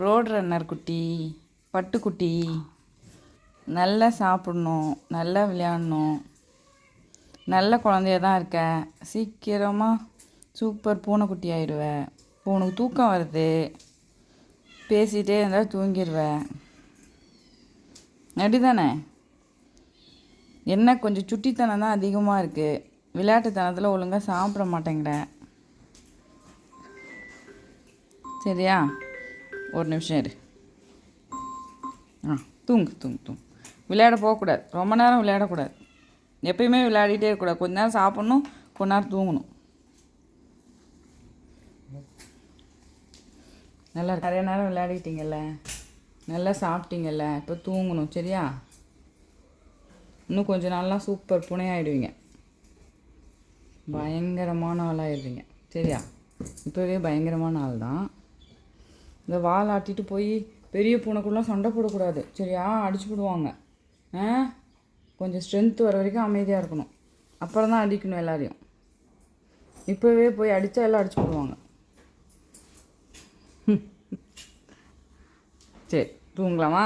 Road runner குட்டி பட்டுக்குட்டி நல்லா சாப்பிட்ணும் நல்லா விளையாடணும். நல்ல குழந்தைய தான் இருக்க. சீக்கிரமாக சூப்பர் பூனைக்குட்டி ஆயிடுவேன் இப்போ உனக்கு தூக்கம் வருது. பேசிகிட்டே இருந்தால் தூங்கிடுவேன் அப்படிதானே? என்ன கொஞ்சம் சுட்டித்தனம் தான் அதிகமாக இருக்குது விளையாட்டுத்தனத்தில் ஒழுங்காக சாப்பிட மாட்டேங்கிற. சரியா? ஒரு நிமிஷம் இரு. ஆ தூங்கு தூங்கு தூங்கு. விளையாட போகக்கூடாது. ரொம்ப நேரம் விளையாடக்கூடாது. எப்பயுமே விளையாடிட்டே இருக்கக்கூடாது. கொஞ்ச நேரம் சாப்பிட்ணும் கொஞ்ச நேரம் தூங்கணும். நல்லா நிறைய நேரம் விளையாடிட்டீங்கல்ல? நல்லா சாப்பிட்டீங்கல்ல? இப்போ தூங்கணும் சரியா? இன்னும் கொஞ்ச நாள்லாம் சூப்பர். புனையாயிடுவீங்க. பயங்கரமான ஆளாயிடுவீங்க. சரியா? இப்போவே பயங்கரமான ஆள் தான் இந்த வால் ஆட்டிட்டு போய் பெரிய பூனைக்குள்ளே சண்டை போடக்கூடாது. சரியா? அடிச்சு போடுவாங்க. ஆ? கொஞ்சம் ஸ்ட்ரென்த் வர வரைக்கும் அமைதியாக இருக்கணும். அப்புறம் தான் அடிக்கணும் எல்லாரையும். இப்போவே போய் அடித்தா எல்லாம் அடிச்சு போடுவாங்க. சரி தூங்கலாமா?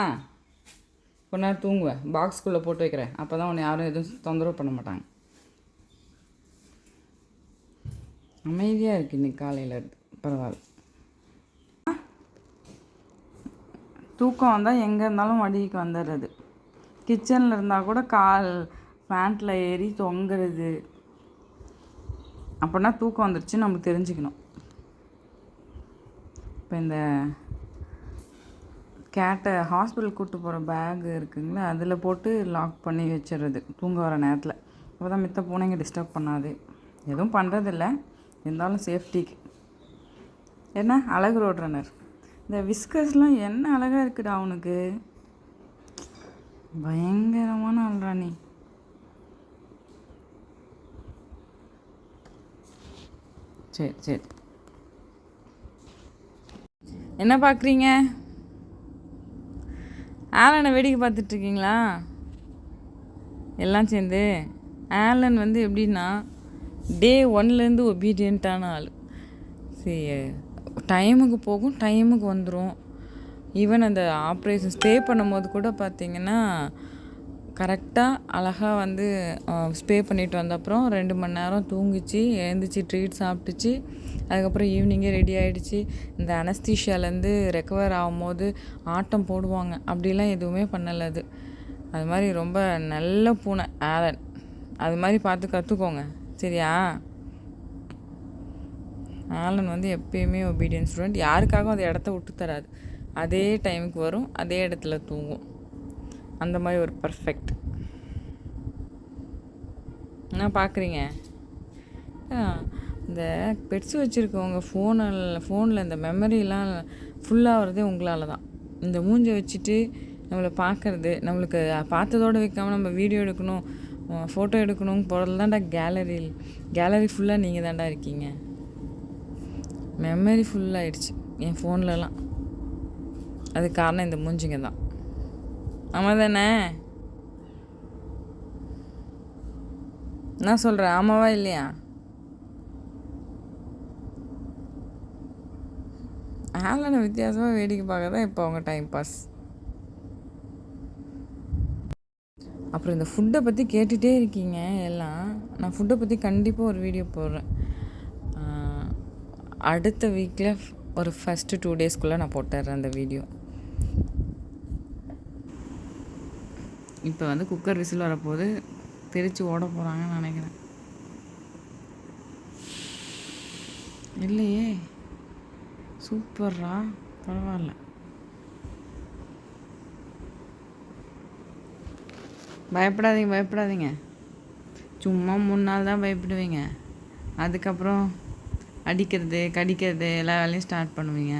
கொஞ்ச நேரம் தூங்குவேன் பாக்ஸ்குள்ளே போட்டு வைக்கிறேன். அப்போ தான் உன்னை யாரும் எதுவும் தொந்தரவு பண்ண மாட்டாங்க. அமைதியாக இருக்கு இன்னைக்கு காலையில் இருந்து. பரவாயில்ல. தூக்கம் வந்தால் எங்கே இருந்தாலும் வடிக்கு வந்துடுறது கிச்சனில் இருந்தால் கூட கால் ஃபேண்ட்டில் ஏறி தொங்குறது. அப்படின்னா தூக்கம் வந்துருச்சு நம்ம தெரிஞ்சுக்கணும். இப்போ இந்த கேட்டை ஹாஸ்பிட்டல் கூப்பிட்டு போகிற பேக் இருக்குங்களா அதில் போட்டு லாக் பண்ணி வச்சிடுறது தூங்க வர நேரத்தில். அப்போ தான் மித்த பூனைங்க டிஸ்டர்ப் பண்ணாது. எதுவும் பண்ணுறதில்ல இருந்தாலும் சேஃப்டிக்கு. என்ன? அழகு ரோட்ரனர் இந்த விஸ்கர்ஸ்லாம் என்ன அழகாக இருக்குடா அவனுக்கு பயங்கரமான ஆள்றா நீ. சரி சரி. என்ன பார்க்குறீங்க ஆலனை வேடிக்கை பார்த்துட்ருக்கீங்களா எல்லாம் சேர்ந்து. ஆலன் வந்து எப்படின்னா டே ஒன்லேருந்து ஒபீடியண்ட்டான ஆள். சரி டைமுக்கு போகும் டைமுக்கு வந்துடும் ஈவன் அந்த ஆப்ரேஷன் ஸ்டே பண்ணும்போது கூட பார்த்தீங்கன்னா கரெக்டாக அழகாக வந்து ஸ்பே பண்ணிட்டு வந்த அப்புறம் ரெண்டு மணி நேரம் தூங்கிச்சு எழுந்திரிச்சு ட்ரீட் சாப்பிட்டுச்சு. அதுக்கப்புறம் ஈவினிங்கே ரெடி ஆகிடுச்சு இந்த அனஸ்தீஷியாலேருந்து ரெக்கவர் ஆகும்போது ஆட்டம் போடுவாங்க. அப்படிலாம் எதுவுமே பண்ணலை அது. அது மாதிரி ரொம்ப நல்ல பூனை ஆலன் அது மாதிரி பார்த்து கற்றுக்கோங்க சரியா? ஆலன் வந்து எப்பயுமே ஒபீடியன்ஸ் ஸ்டூடெண்ட் யாருக்காகவும் அந்த இடத்த விட்டு தராது. அதே டைமுக்கு வரும் அதே இடத்துல தூங்கும். அந்த மாதிரி ஒரு பர்ஃபெக்ட் என்ன பார்க்குறீங்க இந்த பெட்ஸ் வச்சுருக்கவங்க ஃபோனில் ஃபோனில் இந்த மெமரிலாம் ஃபுல்லாகிறதே உங்களால் தான் இந்த மூஞ்சை வச்சுட்டு நம்மளை பார்க்குறது நம்மளுக்கு பார்த்ததோடு வைக்காமல் நம்ம வீடியோ எடுக்கணும் ஃபோட்டோ எடுக்கணும் போகிறது தான்டா கேலரி கேலரி ஃபுல்லாக நீங்கள் தான்டா இருக்கீங்க. மெமரி ஃபுல்லாகிடுச்சு என் ஃபோன்லலாம் அது காரணம் இந்த மூஞ்சிங்க தான். ஆமாம் தானே? நான் சொல்கிறேன் ஆமாவா இல்லையா? ஆலனை வித்தியாசமாக வேடிக்கை பார்க்க தான் இப்போ அவங்க டைம் பாஸ் அப்புறம் இந்த ஃபுட்டை பற்றி கேட்டுகிட்டே இருக்கீங்க எல்லாம். நான் ஃபுட்டை பற்றி கண்டிப்பாக ஒரு வீடியோ போடுறேன். அடுத்த வீக்கில் ஒரு ஃபஸ்ட்டு டூ டேஸ்க்குள்ளே நான் போட்டுடுறேன் அந்த வீடியோ இப்போ வந்து குக்கர் விசில் வரப்போது பிரித்து ஓட போகிறாங்கன்னு நினைக்கிறேன். இல்லையே. சூப்பர்ரா. பரவாயில்ல. பயப்படாதீங்க பயப்படாதீங்க. சும்மா மூணு நாள் தான் பயப்படுவீங்க. அதுக்கப்புறம் அடிக்கிறது கடிக்கிறது எல்லா வேலையும் ஸ்டார்ட் பண்ணுவீங்க.